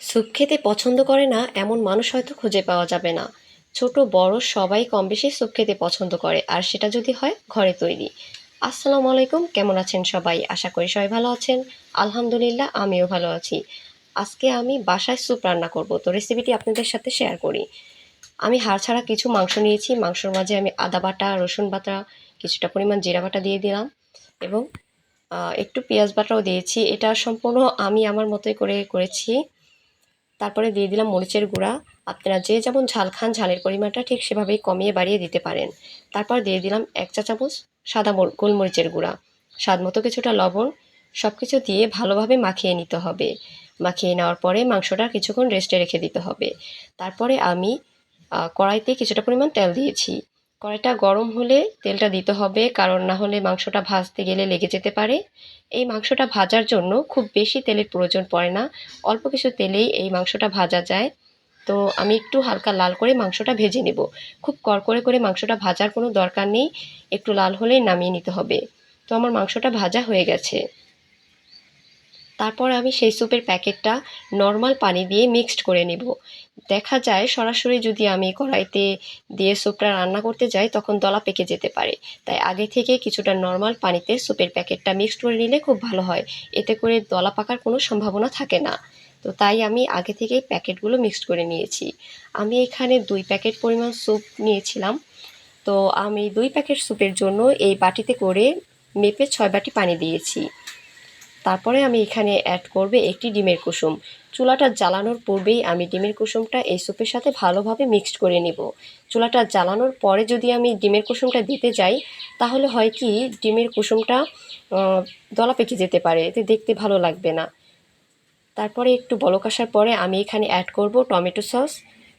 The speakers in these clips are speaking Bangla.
স্যুপ খেতে পছন্দ করে না, এমন মানুষ হয়তো খুঁজে পাওয়া যাবে না। ছোট, বড় সবাই কম বেশি স্যুপ খেতে পছন্দ করে, আর সেটা যদি হয়, ঘরে তৈরি। আসসালামু আলাইকুম, কেমন আছেন সবাই? আশা করি সবাই ভালো আছেন। আলহামদুলিল্লাহ, আমিও ভালো আছি। আজকে আমি বাসায় স্যুপ রান্না করব, তো রেসিপিটি আপনাদের সাথে শেয়ার করি। আমি হাড় ছাড়া কিছু মাংস নিয়েছি, মাংসর মাঝে আমি আদা বাটা, রসুন বাটা, কিছুটা পরিমাণ জিরা বাটা দিয়ে দিলাম এবং একটু পেঁয়াজ বাটাও দিয়েছি। এটা সম্পূর্ণ আমি আমার মতোই করে করেছি। তারপরে দিয়ে দিলাম মরিচের গুঁড়া। আপনারা যে যেমন ঝাল খান, ঝালের পরিমাণটা ঠিক সেভাবেই কমিয়ে বাড়িয়ে দিতে পারেন। তারপর দিয়ে দিলাম এক চা চামচ সাদা গোলমরিচের গুঁড়া। স্বাদ মতো কিছুটা লবণ সব কিছু দিয়ে ভালোভাবে মাখিয়ে নিতে হবে। মাখিয়ে নেওয়ার পরে মাংসটা কিছুক্ষণ রেস্টে রেখে দিতে হবে। তারপরে আমি কড়াইতে কিছুটা পরিমাণ তেল দিয়েছি। কড়াইটা গরম হলে তেলটা দিতে হবে, কারণ না হলে মাংসটা ভাজতে গেলে লেগে যেতে পারে। এই মাংসটা ভাজার জন্য খুব বেশি তেলের প্রয়োজন পড়ে না, অল্প কিছু তেলেই এই মাংসটা ভাজা যায়। তো আমি একটু হালকা লাল করে মাংসটা ভেজে নেব। খুব কড়কড়ে করে মাংসটা ভাজার কোনো দরকার নেই, একটু লাল হলেই নামিয়ে নিতে হবে। তো আমার মাংসটা ভাজা হয়ে গেছে। তারপর আমি সেই স্যুপের প্যাকেটটা নর্মাল পানি দিয়ে মিক্সড করে নেব। দেখা যায় সরাসরি যদি আমি কড়াইতে দিয়ে স্যুপটা রান্না করতে যাই, তখন দলা পেকে যেতে পারে। তাই আগে থেকে কিছুটা নর্মাল পানিতে স্যুপের প্যাকেটটা মিক্সড করে নিলে খুব ভালো হয়। এতে করে দলা পাকার কোনো সম্ভাবনা থাকে না। তো তাই আমি আগে থেকেই প্যাকেটগুলো মিক্সড করে নিয়েছি। আমি এখানে দুই প্যাকেট পরিমাণ স্যুপ নিয়েছিলাম। তো আমি দুই প্যাকেট স্যুপের জন্য এই বাটিতে করে মেপে ছয় বাটি পানি দিয়েছি। তারপরে আমি এখানে অ্যাড করবে একটি ডিমের কুসুম। চুলাটা জ্বালানোর পূর্বেই আমি ডিমের কুসুমটা এই স্যুপের সাথে ভালোভাবে মিক্সড করে নিব। চুলাটা জ্বালানোর পরে যদি আমি ডিমের কুসুমটা দিতে যাই, তাহলে হয় কি, ডিমের কুসুমটা দলা পেকে যেতে পারে। এতে দেখতে ভালো লাগবে না। তারপরে একটু বলক আসার পরে আমি এখানে অ্যাড করব টমেটো সস।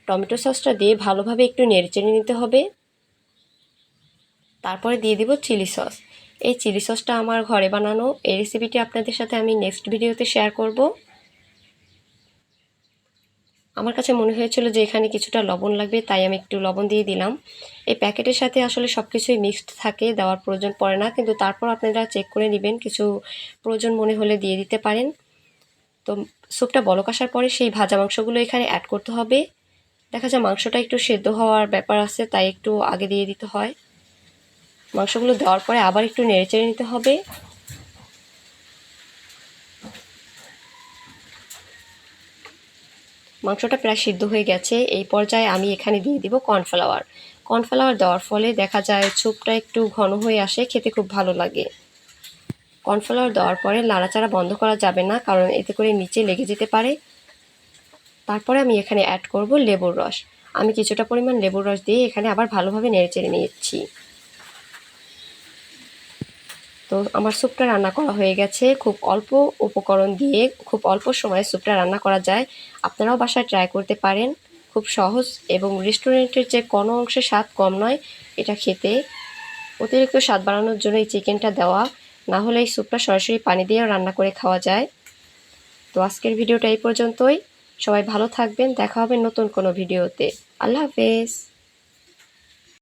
টমেটো সসটা দিয়ে ভালোভাবে একটু নেড়েচেড়ে নিতে হবে। তারপরে দিয়ে দিব চিলি সস। এই চিলি সসটা আমার ঘরে বানানো। এই রেসিপিটি আপনাদের সাথে আমি নেক্সট ভিডিওতে শেয়ার করব। আমার কাছে মনে হয়েছিল যে এখানে কিছুটা লবণ লাগবে, তাই আমি একটু লবণ দিয়ে দিলাম। এই প্যাকেটের সাথে আসলে সব কিছুই মিক্সড থাকে, দেওয়ার প্রয়োজন পড়ে না, কিন্তু তারপর আপনারা চেক করে নেবেন, কিছু প্রয়োজন মনে হলে দিয়ে দিতে পারেন। তো স্যুপটা বলক আসার পরে সেই ভাজা মাংসগুলো এখানে অ্যাড করতে হবে। দেখা যায় মাংসটা একটু সেদ্ধ হওয়ার ব্যাপার আছে, তাই একটু আগে দিয়ে দিতে হয়। মাংসগুলো দেওয়ার পরে আবার একটু নেড়েচেড়ে নিতে হবে। মাংসটা প্রায় সিদ্ধ হয়ে গেছে। এই পর্যায়ে আমি এখানে দিয়ে দিব কর্নফ্লাওয়ার। কর্নফ্লাওয়ার দেওয়ার ফলে দেখা যায় স্যুপটা একটু ঘন হয়ে আসে, খেতে খুব ভালো লাগে। কর্নফ্লাওয়ার দেওয়ার পরে নাড়াচাড়া বন্ধ করা যাবে না, কারণ এতে করে নিচে লেগে যেতে পারে। তারপরে আমি এখানে অ্যাড করব লেবুর রস। আমি কিছুটা পরিমাণ লেবুর রস দিয়ে এখানে আবার ভালোভাবে নেড়ে নেড়েচেড়ে নিয়েছি তো আমার স্যুপটা রান্না করা হয়ে গেছে। খুব অল্প উপকরণ দিয়ে খুব অল্প সময়ে স্যুপটা রান্না করা যায়। আপনারাও বাসায় ট্রাই করতে পারেন। খুব সহজ এবং রেস্টুরেন্টের যে কোনো অংশে স্বাদ কম নয়, এটা খেতে। অতিরিক্ত স্বাদ বাড়ানোর জন্য এই চিকেনটা দেওয়া। না হলে এই স্যুপটা সরাসরি পানি দিয়েও রান্না করে খাওয়া যায়। তো আজকের ভিডিওটা এই পর্যন্তই। সবাই ভালো থাকবেন। দেখা হবে নতুন কোনো ভিডিওতে। আল্লাহ হাফেজ।